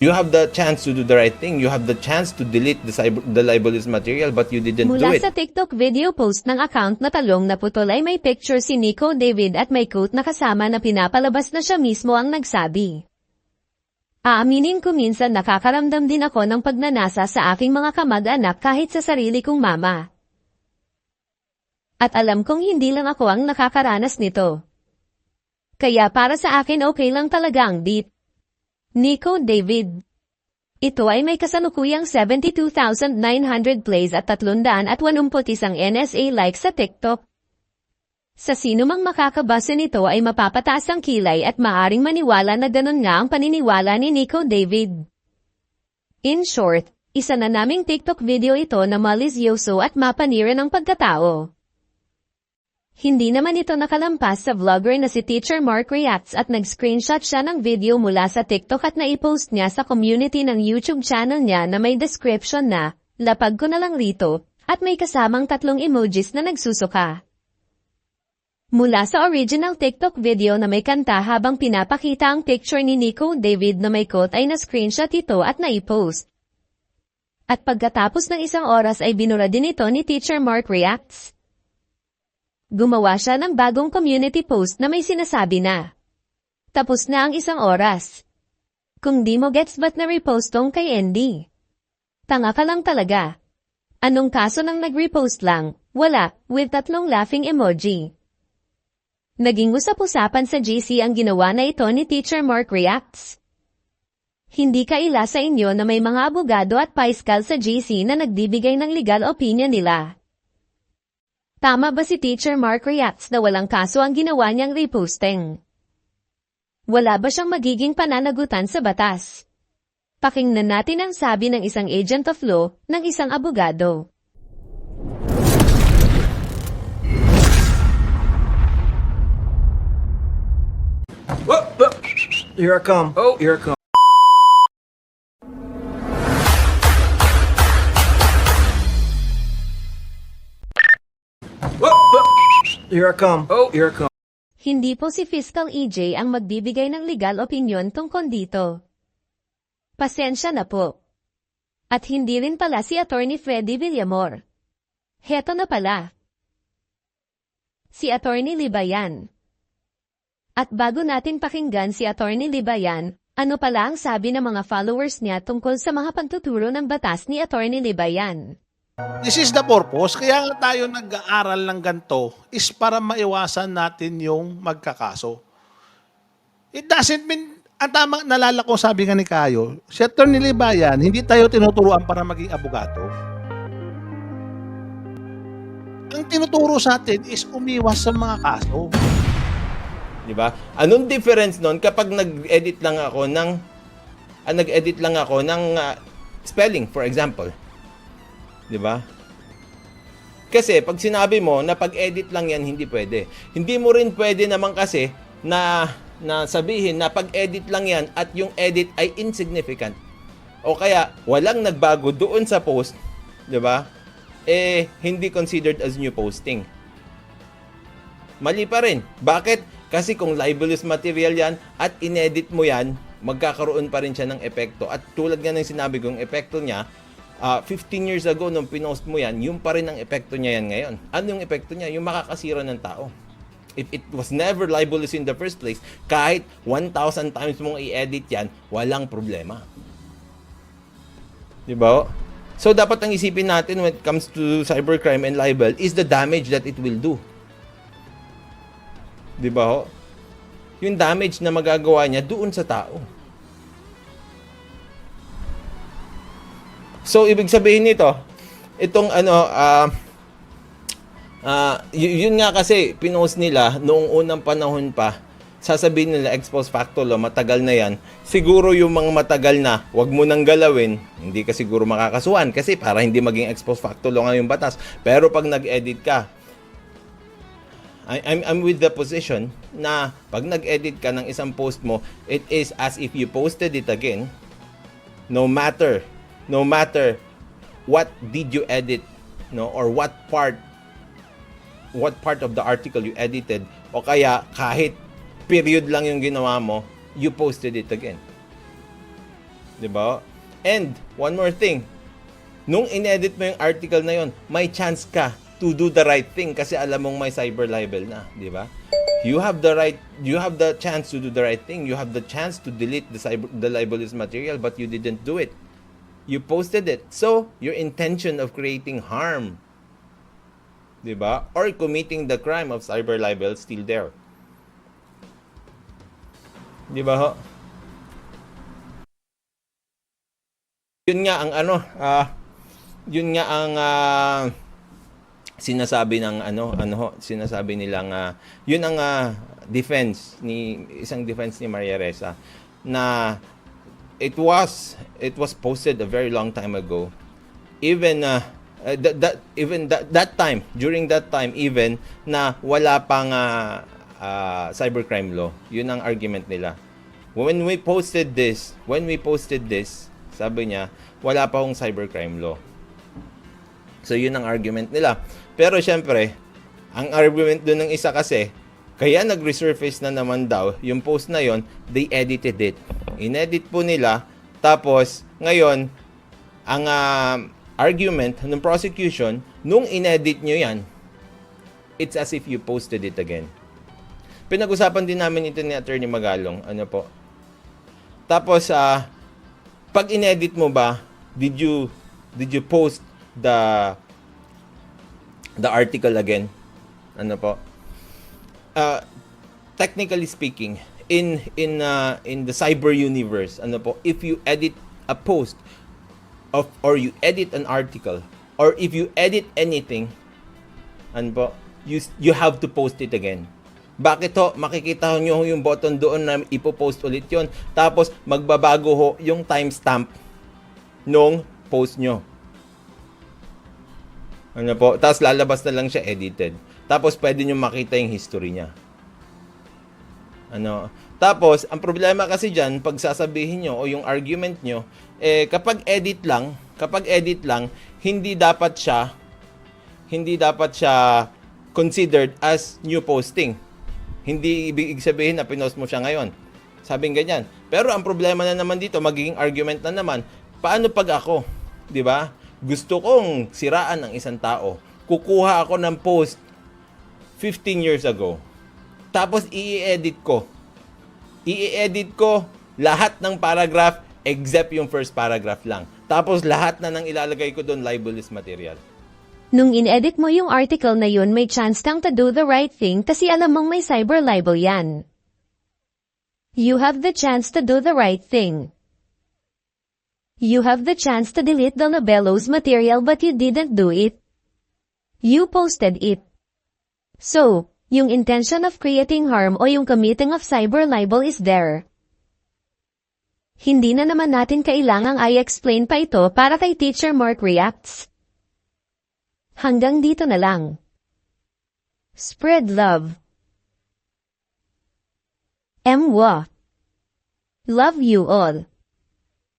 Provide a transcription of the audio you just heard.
You have the chance to do the right thing. You have the chance to delete the, cyber, the libelous material, but you didn't do Mula it. sa TikTok video post ng account na talong na putol ay may picture si Nico David at may quote na kasama na pinapalabas na siya mismo ang nagsabi. Aaminin ko minsan nakakaramdam din ako ng pagnanasa sa aking mga kamag-anak kahit sa sarili kong mama. At alam kong hindi lang ako ang nakakaranas nito. Kaya para sa akin okay lang talaga ang beat. Nico David ito ay may kasalukuyang 72,900 plays at 381 NSA likes sa TikTok. Sa sino mang makakabasa nito ay mapapataas ang kilay at maaring maniwala na ganun nga ang paniniwala ni Nico David. In short, isa na naming TikTok video ito na malisyoso at mapanira ng pagkatao. Hindi naman ito nakalampas sa vlogger na si Teacher Mark Reacts at nag-screenshot siya ng video mula sa TikTok at naipost niya sa community ng YouTube channel niya na may description na, lapag ko na lang rito, at may kasamang tatlong emojis na nagsusuka. Mula sa original TikTok video na may kanta habang pinapakita ang picture ni Nico David na may quote ay na-screenshot ito at naipost. At pagkatapos ng isang oras ay binura din ito ni Teacher Mark Reacts. Gumawa siya ng bagong community post na may sinasabi na. Tapos na ang isang oras. Kung di mo gets ba't na-repost tong kay Andy? Tanga ka lang talaga. Anong kaso nang nag-repost lang? Wala, with tatlong laughing emoji. Naging usap-usapan sa GC ang ginawa na ito ni Teacher Mark Reacts. Hindi kaila sa inyo na may mga abogado at paiskal sa GC na nagbibigay ng legal opinion nila. Tama ba si Teacher Mark Reacts na walang kaso ang ginawa niyang reposting? Wala ba siyang magiging pananagutan sa batas? Pakinggan natin ang sabi ng isang agent of law ng isang abogado. Whoa, whoa. Here I come. Oh. Here I come. Here I come. Oh. Here I come. Hindi po si Fiscal EJ ang magbibigay ng legal opinion tungkol dito. Pasensya na po. At hindi rin pala si Attorney Freddy Villamor. Heto na pala. Si Attorney Libayan. At bago natin pakinggan si Attorney Libayan, ano pala ang sabi ng mga followers niya tungkol sa mga pagtuturo ng batas ni Attorney Libayan? This is the purpose. Kaya nga tayo nag-aaral ng ganito is para maiwasan natin yung magkakaso. It doesn't mean, ang tama, nalala ko sabi nga ni Kayo, si Atty. Libayan, hindi tayo tinuturuan para maging abogado. Ang tinuturo sa atin is umiwas sa mga kaso. Di ba? Anong difference nun kapag nag-edit lang ako ng ah, nag-edit lang ako ng ah, spelling, for example. Di ba? Kasi pag sinabi mo na pag-edit lang yan, hindi pwede. Hindi mo rin pwede naman kasi na, na sabihin na pag-edit lang yan at yung edit ay insignificant. O kaya walang nagbago doon sa post, di ba? Eh, hindi considered as new posting. Mali pa rin. Bakit? Kasi kung libelous material yan at inedit mo yan, magkakaroon pa rin siya ng epekto. At tulad nga ng sinabi ko, yung epekto niya, ah, 15 years ago nung pinost mo yan, yung pa rin ang epekto niya yan ngayon. Ano yung epekto niya? Yung makakasira ng tao. If it was never libelous in the first place, kahit 1,000 times mong i-edit yan, walang problema. Di ba? So, dapat ang isipin natin when it comes to cybercrime and libel is the damage that it will do. Di ba? Yung damage na magagawa niya doon sa tao. So, ibig sabihin nito, itong ano, ah, y- yun nga kasi, pinost nila noong unang panahon pa, sasabihin nila ex post facto law, matagal na yan. Siguro yung mga matagal na, wag mo nang galawin, hindi ka siguro makakasuhan kasi para hindi maging ex post facto law nga yung batas. Pero pag nag-edit ka, I, I'm, I'm with the position na pag nag-edit ka ng isang post mo, it is as if you posted it again. No matter, no matter what did you edit, no, or what part, what part of the article you edited, o kaya kahit period lang yung ginawa mo, you posted it again. 'Di ba? And one more thing. Nung inedit mo yung article na yon, may chance ka to do the right thing kasi alam mong may cyber libel na, 'di ba? You have the right you have the chance to do the right thing. You have the chance to delete the cyber the libelous material but you didn't do it. You posted it. So, your intention of creating harm 'di ba? Or committing the crime of cyber libel still there. 'Di ba? ho? Yun nga ang ano, ah yun nga ang ah, sinasabi ng ano, ano ho, sinasabi nilang ah, yun ang ah, defense ni isang defense ni Maria Reza na it was it was posted a very long time ago. Even uh, uh, that, that even that that time during that time even na wala pang uh, uh, cybercrime law. Yun ang argument nila. When we posted this when we posted this sabi niya wala pa hong cybercrime law. So yun ang argument nila. Pero syempre ang argument doon ng isa kasi kaya nag-resurface na naman daw yung post na yon they edited it. Inedit po nila tapos ngayon ang ah, argument ng prosecution, nung inedit nyo yan, it's as if you posted it again. Pinag-usapan din namin ito ni Attorney Magalong. Ano po? Tapos, ah, pag inedit mo ba, did you, did you post the, the article again? Ano po? Uh, technically speaking, in in uh, in the cyber universe, ano po, if you edit a post of or you edit an article or if you edit anything, ano po, you you have to post it again. Bakit ho? Makikita nyo yung button doon na ipopost ulit yon. Tapos magbabago ho yung timestamp nung post nyo. Ano po? Tapos lalabas na lang siya edited. Tapos pwede nyo makita yung history niya. Ano? Tapos, ang problema kasi dyan, pag sasabihin nyo o yung argument nyo, eh, kapag edit lang, kapag edit lang, hindi dapat siya, hindi dapat siya considered as new posting. Hindi ibig sabihin na pinost mo siya ngayon. Sabing ganyan. Pero ang problema na naman dito, magiging argument na naman, paano pag ako, di ba? Gusto kong siraan ang isang tao. Kukuha ako ng post 15 years ago. Tapos i-edit ko. I-edit ko lahat ng paragraph except yung first paragraph lang. Tapos lahat na nang ilalagay ko doon libelous material. Nung in-edit mo yung article na yun, may chance kang to do the right thing kasi alam mong may cyber libel yan. You have the chance to do the right thing. You have the chance to delete the libelous material but you didn't do it. You posted it. So, yung intention of creating harm o yung committing of cyber libel is there. Hindi na naman natin kailangang i-explain pa ito para kay Teacher Mark Reacts. Hanggang dito na lang. Spread love. MWA. Love you all.